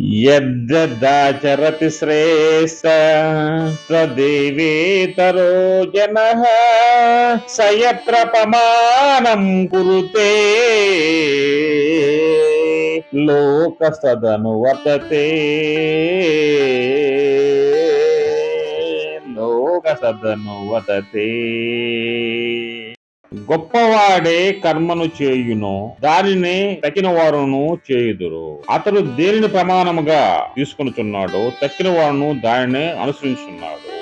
యద్దాచరతి శ్రేష్ట తదేవేతరో జన సయత్ర ప్రమాణం కురుతే. లోక సదను వర్తతే. లోక సదను వర్తతే. గొప్పవాడే కర్మను చేయును దానిని తగిన వారును చేయుదురు. అతడు దేనిని ప్రమాణముగా తీసుకునిచున్నాడో తక్కిన వారును దానినే అనుసరించున్నాడు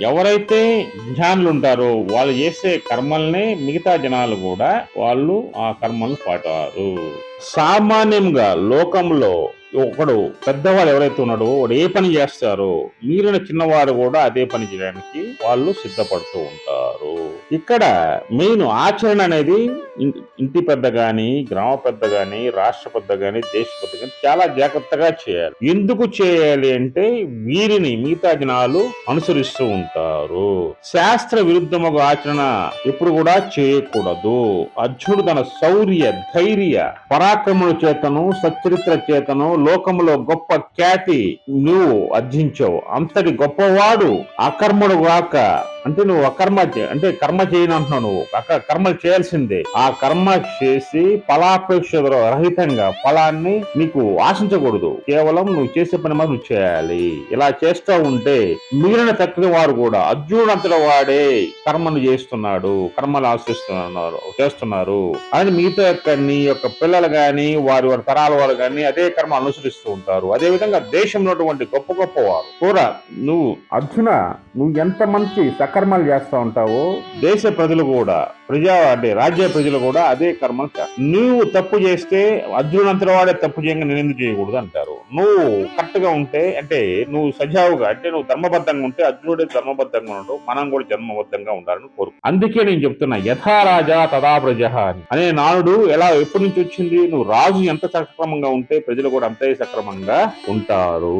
ఎవరైతే జ్ఞానులు ఉంటారో వాళ్ళు చేసే కర్మల్ని మిగతా జనాలు కూడా వాళ్ళు ఆ కర్మలు పాటారు సామాన్యంగా లోకంలో ఒకడు పెద్దవాడు ఎవరైతే ఉన్నాడో వాడు ఏ పని చేస్తారో మీరిన చిన్నవారు కూడా అదే పని చేయడానికి వాళ్ళు సిద్ధపడుతూ ఉంటారు. ఇక్కడ మెయిన్ ఆచరణ అనేది ఇంటి పెద్ద గాని గ్రామ పెద్ద గాని రాష్ట్ర పెద్ద గాని దేశ పెద్ద గాని చాలా జాగ్రత్తగా చేయాలి. ఎందుకు చేయాలి అంటే వీరిని మిగతా జనాలు అనుసరిస్తూ ఉంటారు. శాస్త్ర విరుద్ధముగా ఆచరణ ఎప్పుడు కూడా చేయకూడదు. అర్జునుడు తన శౌర్య ధైర్య పరాక్రముల చేతను సచ్చరిత్ర చేతను లోకములో గొప్ప ఖ్యాతి నువ్వు అర్జించావు. అంతటి గొప్పవాడు అకర్ముడు గాక అంటే నువ్వు అకర్మ చే- అంటే కర్మ చేయను అంటున్నావు నువ్వు. కర్మలు చేయాల్సిందే. ఆ కర్మ చేసి ఫలాపేక్ష రహితంగా ఫలాన్ని నీకు ఆశించకూడదు. కేవలం నువ్వు చేసే పని మాత్రం నువ్వు చేయాలి. ఇలా చేస్తూ ఉంటే మిగిలిన తక్కిన వారు కూడా అర్జునుడు వాడే కర్మను చేస్తున్నాడు. కర్మలు ఆశిస్తున్నారు చేస్తున్నారు. అని మిగతా యొక్క నీ యొక్క పిల్లలు గాని వారి వారి తరాల వారు కానీ అదే కర్మ అనుసరిస్తూ ఉంటారు. అదే విధంగా దేశంలో గొప్ప గొప్ప వారు కూడా నువ్వు అర్జున నువ్వు ఎంత మంచి సకర్మలు చేస్తా ఉంటావో. దేశ ప్రజలు కూడా ప్రజా అంటే రాజ్య ప్రజలు కూడా అదే కర్మలు చేస్తారు నువ్వు తప్పు చేస్తే అర్జునంతర వాడే తప్పు చేయంగా నేను ఎందుకు చేయకూడదు అంటారు. నువ్వు కరెక్ట్గా ఉంటే అంటే నువ్వు సజావుగా అంటే నువ్వు ధర్మబద్ధంగా ఉంటే అర్జునుడే ధర్మబద్ధంగా ఉండవు మనం కూడా జన్మబద్ధంగా ఉండాలని కోరు అందుకే నేను చెప్తున్నా యథారాజా తదా ప్రజ అని. అనే నానుడు ఎలా ఎప్పటి నుంచి వచ్చింది? నువ్వు రాజు ఎంత సక్రమంగా ఉంటే ప్రజలు కూడా అంతే సక్రమంగా ఉంటారు.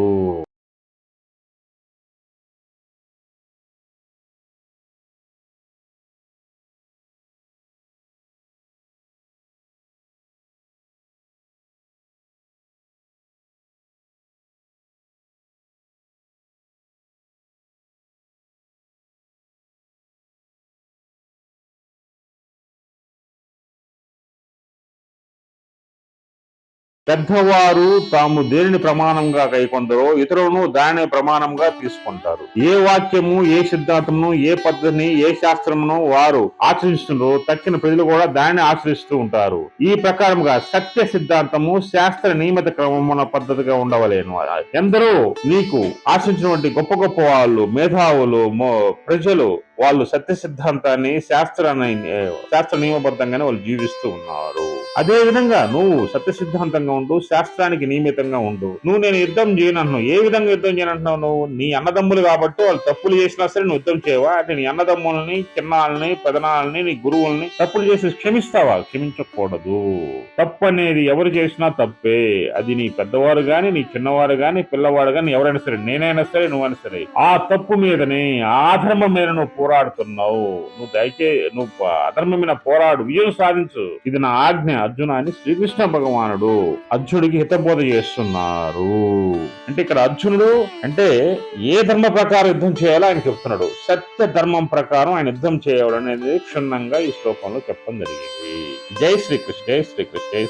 పెద్దవారు తాము దేనిని ప్రమాణంగా కైకొందరో ఇతరులను దానిని ప్రమాణంగా తీసుకుంటారు. ఏ వాక్యము ఏ సిద్ధాంతమును ఏ పద్ధతిని ఏ శాస్త్రమును వారు ఆచరిస్తున్నారో తక్కిన ప్రజలు కూడా దానిని ఆచరిస్తూ ఉంటారు. ఈ ప్రకారంగా సత్య సిద్ధాంతము శాస్త్ర నియమిత క్రమమున పద్ధతిగా ఉండవలేను. ఎందరో నీకు ఆశించినటువంటి గొప్ప గొప్ప వాళ్ళు మేధావులు మో- ప్రజలు వాళ్ళు సత్య సిద్ధాంతాన్ని శాస్త్రాన్ని శాస్త్ర నియమబద్ధంగానే వాళ్ళు జీవిస్తూ ఉన్నారు. అదే విధంగా నువ్వు సత్య సిద్ధాంతంగా ఉండు శాస్త్రానికి నియమితంగా ఉండు. నువ్వు నేను యుద్ధం చేయనంటున్నావు ఏ విధంగా యుద్ధం చేయనంటున్నావు నువ్వు? నీ అన్నదమ్ములు కాబట్టి వాళ్ళు తప్పులు చేసినా సరే నువ్వు యుద్ధం చేయవా? అంటే నీ అన్నదమ్ముల్ని చిన్నాలని పెదనాలని నీ గురువుల్ని తప్పులు చేసి క్షమిస్తావా? క్షమించకూడదు. తప్పు అనేది ఎవరు చేసినా తప్పే. అది నీ పెద్దవారు గాని నీ చిన్నవారు గాని పిల్లవాడు గాని ఎవరైనా సరే నేనైనా సరే నువ్వైనా సరే ఆ తప్పు మీదనే ఆ ధర్మం మీద నువ్వు పోరాడుతున్నావు. నువ్వు దయచే నువ్వు అధర్మం మీద పోరాడు. విజయం సాధించు. ఇది నా ఆజ్ఞ. అర్జున అని శ్రీకృష్ణ భగవానుడు అర్జునుడికి హితబోధ చేస్తున్నారు. అంటే ఇక్కడ అర్జునుడు అంటే ఏ ధర్మ ప్రకారం యుద్ధం చేయాలో ఆయన చెప్తున్నాడు. సత్య ధర్మం ప్రకారం ఆయన యుద్ధం చేయాలనేది క్షుణ్ణంగా ఈ శ్లోకంలో చెప్పడం జరిగింది. జై శ్రీకృష్ణ జై శ్రీకృష్ణ జై